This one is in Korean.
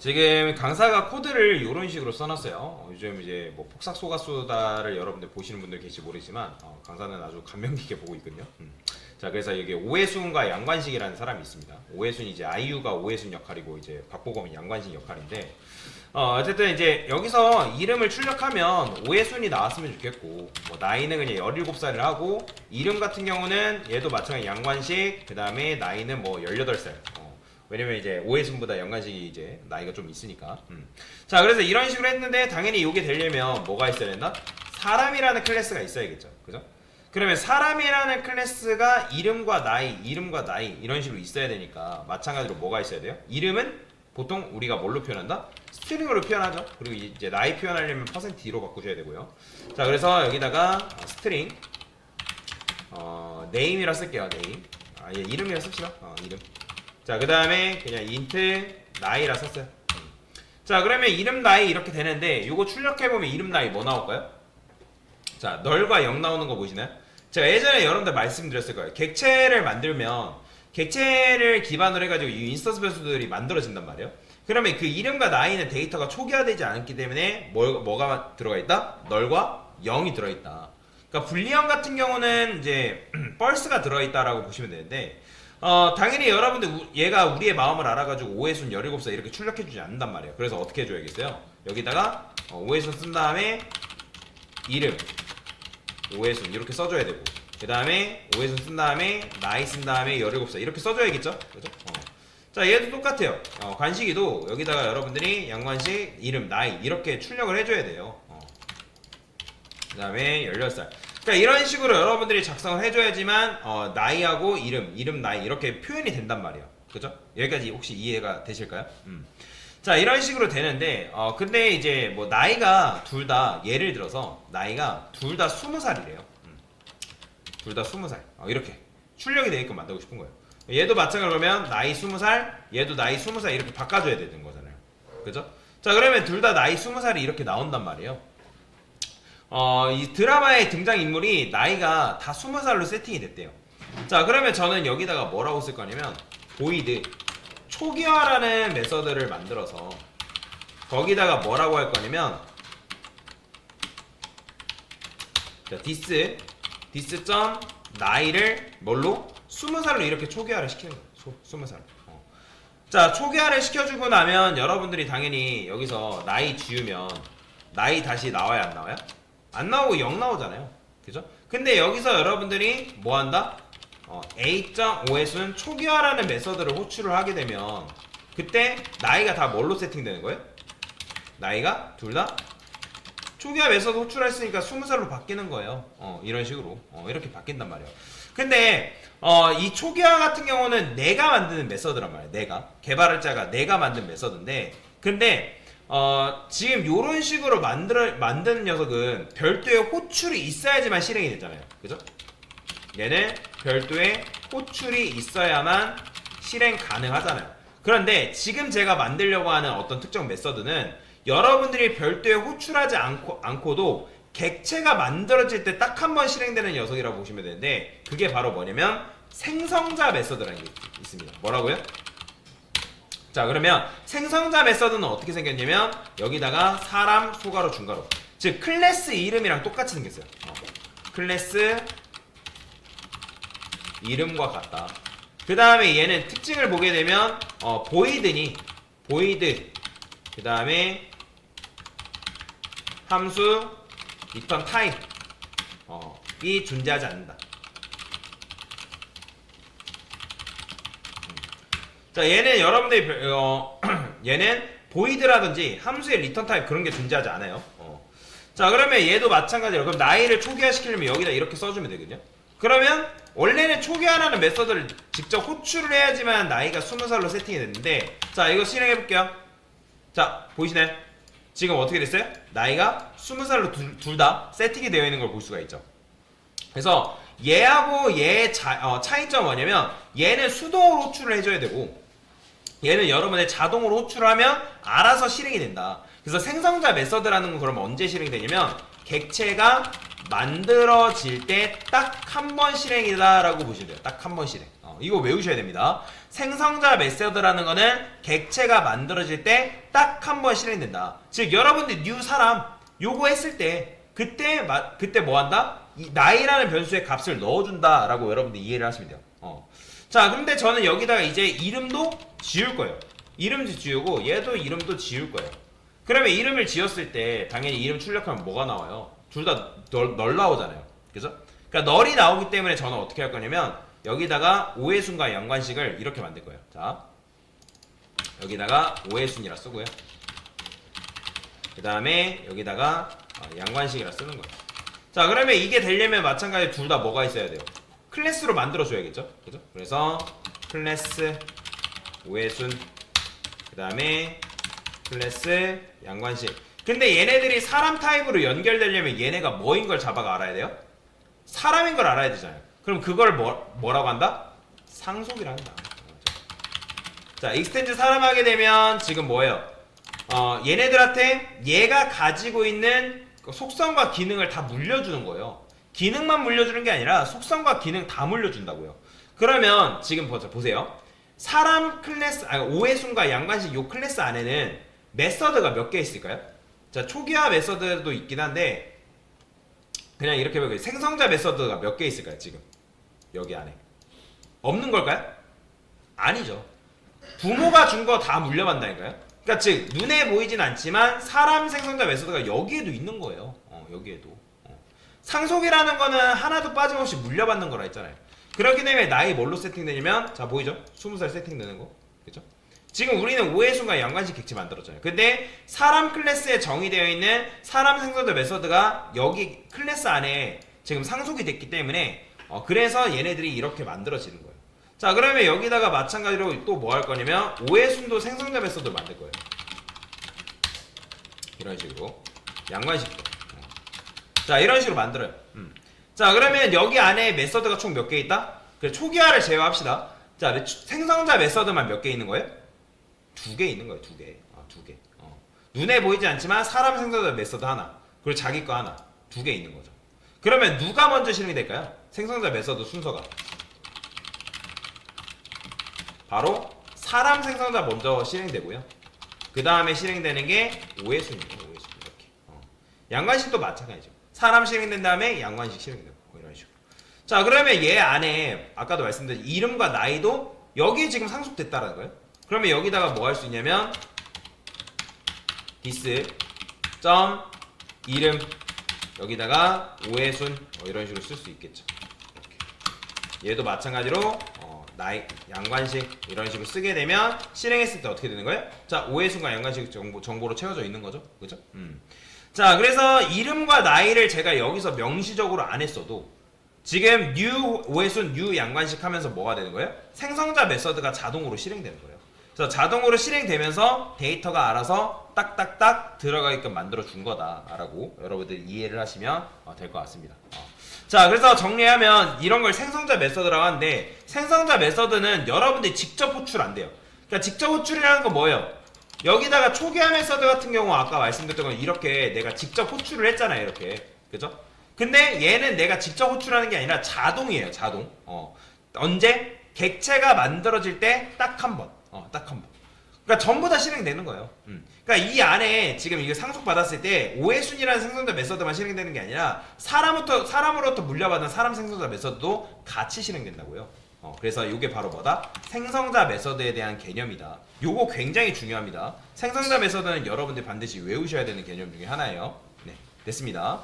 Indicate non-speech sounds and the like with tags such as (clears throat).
지금 강사가 코드를 이런 식으로 써놨어요. 어, 요즘 이제 뭐 폭삭 소가수다를 여러분들 보시는 분들 계실지 모르지만 어, 강사는 아주 감명 깊게 보고 있거든요. 음. 자 그래서 여기 오해순과 양관식이라는 사람이 있습니다. 오해순이 이제 아이유가 오해순 역할이고 이제 박보검이 양관식 역할인데 어, 어쨌든 이제 여기서 이름을 출력하면 오해순이 나왔으면 좋겠고 뭐 나이는 그냥 17살을 하고 이름 같은 경우는 얘도 마찬가지 양관식 그 다음에 나이는 뭐 18살 어, 왜냐면 이제 오해순보다 양관식이 이제 나이가 좀 있으니까 음. 자 그래서 이런 식으로 했는데 당연히 이게 되려면 뭐가 있어야 된다? 사람이라는 클래스가 있어야겠죠 그죠? 그러면 사람이라는 클래스가 이름과 나이, 이름과 나이 이런 식으로 있어야 되니까 마찬가지로 뭐가 있어야 돼요? 이름은 보통 우리가 뭘로 표현한다? 스트링으로 표현하죠. 그리고 이제 나이 표현하려면 퍼센트 D로 바꾸셔야 되고요. 자, 그래서 여기다가 어, 스트링 어, 네임이라 쓸게요. 네임. 아, 예, 이름이라 씁시다. 어, 이름. 자, 그 다음에 그냥 인트 나이라 썼어요. 음. 자, 그러면 이름 나이 이렇게 되는데 이거 출력해보면 이름 나이 뭐 나올까요? 자, 널과 0 나오는 거 보시나요? 제가 예전에 여러분들 말씀드렸을 거예요. 객체를 만들면 객체를 기반으로 해가지고 이 인스턴스 변수들이 만들어진단 말이에요. 그러면 그 이름과 나이는 데이터가 초기화되지 않기 때문에 뭐, 뭐가 들어가 있다? 널과 0이 들어있다. 그러니까 불리형 같은 경우는 이제 (clears throat) 펄스가 들어있다라고 보시면 되는데 어, 당연히 여러분들 우- 얘가 우리의 마음을 알아가지고 5회순 17살 이렇게 출력해주지 않는단 말이에요. 그래서 어떻게 해줘야겠어요? 여기다가 어, 5회순 쓴 다음에 이름 5회순 이렇게 써줘야 되고 그 다음에 5회순 쓴 다음에 나이 쓴 다음에 17살 이렇게 써줘야겠죠? 그죠? 어. 자 얘도 똑같아요 어, 관식이도 여기다가 여러분들이 양관식 이름 나이 이렇게 출력을 해줘야 돼요 어. 그 다음에 16살 그러니까 이런 식으로 여러분들이 작성을 해줘야지만 어, 나이하고 이름 이름 나이 이렇게 표현이 된단 말이에요 그죠? 여기까지 혹시 이해가 되실까요? 음. 자 이런 식으로 되는데 어 근데 이제 뭐 나이가 둘 다 예를 들어서 나이가 둘 다 스무 살이래요 음. 둘다 스무 살 어, 이렇게 출력이 되게끔 만들고 싶은 거예요 얘도 마찬가지로 그러면 나이 스무 살 얘도 나이 스무 살 이렇게 바꿔줘야 되는 거잖아요 그죠? 자 그러면 둘 다 나이 스무 살이 이렇게 나온단 말이에요 어, 이 드라마의 등장인물이 나이가 다 스무 살로 세팅이 됐대요 자 그러면 저는 여기다가 뭐라고 쓸 거냐면 보이드 초기화라는 메서드를 만들어서 거기다가 뭐라고 할 거냐면 자, 디스 디스 점 나이를 뭘로? 20살로 이렇게 초기화를 시키는 거예요. 소, 20살. 어. 자, 초기화를 시켜주고 나면 여러분들이 당연히 여기서 나이 지우면 나이 다시 나와야 안 나와요? 안 나오고 0 나오잖아요. 그죠? 근데 여기서 여러분들이 뭐 한다? 어, A.5에서는 초기화라는 메서드를 호출을 하게 되면 그때 나이가 다 뭘로 세팅되는 거예요? 나이가 둘 다 초기화 메서드 호출했으니까 20살로 바뀌는 거예요. 어, 이런 식으로. 어, 이렇게 바뀐단 말이에요. 근데 어, 이 초기화 같은 경우는 내가 만드는 메서드란 말이에요. 내가. 개발자가 내가 만든 메서드인데 근데 어, 지금 이런 식으로 만들어, 만드는 녀석은 별도의 호출이 있어야지만 실행이 되잖아요. 그죠? 얘는 별도의 호출이 있어야만 실행 가능하잖아요. 그런데 지금 제가 만들려고 하는 어떤 특정 메서드는 여러분들이 별도의 호출하지 않고, 않고도 객체가 만들어질 때 딱 한 번 실행되는 녀석이라고 보시면 되는데 그게 바로 뭐냐면 생성자 메서드라는 게 있습니다. 뭐라고요? 자 그러면 생성자 메서드는 어떻게 생겼냐면 여기다가 사람 소가로 중가로 즉 클래스 이름이랑 똑같이 생겼어요. 어. 클래스 이름과 같다. 그 다음에 얘는 특징을 보게 되면 어, 보이드니 보이드 그 다음에 함수 리턴 타입 어, 이 존재하지 않는다. 자 얘는 여러분들이 별- 어, (clears throat) 얘는 보이드라든지 함수의 리턴 타입 그런 게 존재하지 않아요. 어. 자 그러면 얘도 마찬가지로 그럼 나이를 초기화 시키려면 여기다 이렇게 써주면 되거든요. 그러면 원래는 초기화라는 메서드를 직접 호출을 해야지만 나이가 20살로 세팅이 됐는데 자 이거 실행해 볼게요. 자 보이시나요? 지금 어떻게 됐어요? 나이가 20살로 둘 다 세팅이 되어 있는 걸 볼 수가 있죠. 그래서 얘하고 얘의 차, 어, 차이점은 뭐냐면 얘는 수동으로 호출을 해줘야 되고 얘는 여러분의 자동으로 호출을 하면 알아서 실행이 된다. 그래서 생성자 메서드라는 건 그러면 언제 실행이 되냐면 객체가 만들어질 때 딱 한 번 실행이다라고 보시면 돼요. 딱 한 번 실행. 어, 이거 외우셔야 됩니다. 생성자 메소드라는 거는 객체가 만들어질 때 딱 한 번 실행된다. 즉 여러분들 뉴 사람 요거 했을 때 그때 마, 그때 뭐 한다? 이 나이라는 변수의 값을 넣어준다라고 여러분들 이해를 하시면 돼요. 어. 자, 근데 저는 여기다가 이제 이름도 지울 거예요. 이름도 지우고 얘도 이름도 지울 거예요. 그러면 이름을 지었을 때 당연히 이름 출력하면 뭐가 나와요? 둘다 널, 널 나오잖아요. 그죠? 그러니까 널이 나오기 때문에 저는 어떻게 할 거냐면 여기다가 오해순과 연관식을 이렇게 만들 거예요. 자, 여기다가 오해순이라 쓰고요. 그 다음에 여기다가 어, 양관식이라 쓰는 거예요. 자, 그러면 이게 되려면 마찬가지로 둘 다 뭐가 있어야 돼요? 클래스로 만들어 줘야겠죠? 그죠? 그래서 클래스 오해순 그 다음에 클래스 양관식 근데 얘네들이 사람 타입으로 연결되려면 얘네가 뭐인 걸 잡아가 알아야 돼요? 사람인 걸 알아야 되잖아요 그럼 그걸 뭐, 뭐라고 한다? 상속이라 한다 자 익스텐드 사람 하게 되면 지금 뭐예요? 어, 얘네들한테 얘가 가지고 있는 그 속성과 기능을 다 물려주는 거예요 기능만 물려주는 게 아니라 속성과 기능 다 물려준다고요. 그러면 지금 보세요. 사람 클래스 아니 오해순과 양관식 요 클래스 안에는 메서드가 몇 개 있을까요? 자 초기화 메서드도 있긴 한데 그냥 이렇게 보면 생성자 메서드가 몇 개 있을까요 지금? 여기 안에. 없는 걸까요? 아니죠. 부모가 준 거 다 물려받는다니까요. 그러니까 즉 눈에 보이진 않지만 사람 생성자 메서드가 여기에도 있는 거예요. 어, 여기에도. 어. 상속이라는 거는 하나도 빠짐없이 물려받는 거라 했잖아요 그렇기 때문에 나이 뭘로 세팅되냐면 자 보이죠? 20살 세팅되는 거 그죠? 지금 우리는 오해순과 연관식 객체 만들었잖아요 근데 사람 클래스에 정의되어 있는 사람 생성자 메서드가 여기 클래스 안에 지금 상속이 됐기 때문에 어, 그래서 얘네들이 이렇게 만들어지는 거예요 자 그러면 여기다가 마찬가지로 또 뭐 할 거냐면 오해 순도 생성자 메서드를 만들 거예요 이런 식으로 양관식도 어. 자 이런 식으로 만들어요 음. 자 그러면 여기 안에 메서드가 총 몇 개 있다? 그래 초기화를 제외합시다 자 메- 생성자 메서드만 몇 개 있는 거예요? 두 개 있는 거예요 두개 아, 두개 어. 눈에 보이지 않지만 사람 생성자 메서드 하나 그리고 자기 거 하나 두 개 있는 거죠 그러면 누가 먼저 실행이 될까요? 생성자 메서드 순서가 바로 사람 생성자 먼저 실행되고요 그 다음에 실행되는 게 오해순이에요 오해순 이렇게 어. 양관식도 마찬가지죠 사람 실행된 다음에 양관식 실행되고 뭐 이런 식으로 자 그러면 얘 안에 아까도 말씀드린 이름과 나이도 여기에 지금 상속됐다는 거예요 그러면 여기다가 뭐 할 수 있냐면 디스 점 이름 여기다가 오해순 뭐 이런 식으로 쓸 수 있겠죠 이렇게. 얘도 마찬가지로 어, 나이 양관식 이런 식으로 쓰게 되면 실행했을 때 어떻게 되는 거예요? 자 오해순과 양관식 정보, 정보로 채워져 있는 거죠 그죠? 음. 자 그래서 이름과 나이를 제가 여기서 명시적으로 안 했어도 지금 new 오해순 new 양관식 하면서 뭐가 되는 거예요? 생성자 메서드가 자동으로 실행되는 거예요 그래서 자동으로 실행되면서 데이터가 알아서 딱딱딱 들어가게끔 만들어 준 거다라고 여러분들 이해를 하시면 될 것 같습니다 어. 자 그래서 정리하면 이런 걸 생성자 메서드라고 하는데 생성자 메서드는 여러분들이 직접 호출 안 돼요 그러니까 직접 호출이라는 건 뭐예요? 여기다가 초기화 메서드 같은 경우 아까 말씀드렸던 건 이렇게 내가 직접 호출을 했잖아요 이렇게 그죠? 근데 얘는 내가 직접 호출하는 게 아니라 자동이에요 자동 어. 언제? 객체가 만들어질 때 딱 한번 어, 딱 한 번. 그러니까 전부 다 실행되는 거예요. 음. 그러니까 이 안에 지금 이거 상속 받았을 때 오해순이라는 생성자 메서드만 실행되는 게 아니라 사람부터 사람으로부터 물려받은 사람 생성자 메서드도 같이 실행된다고요. 어, 그래서 이게 바로 뭐다? 생성자 메서드에 대한 개념이다. 요거 굉장히 중요합니다. 생성자 메서드는 여러분들 반드시 외우셔야 되는 개념 중에 하나예요. 네, 됐습니다.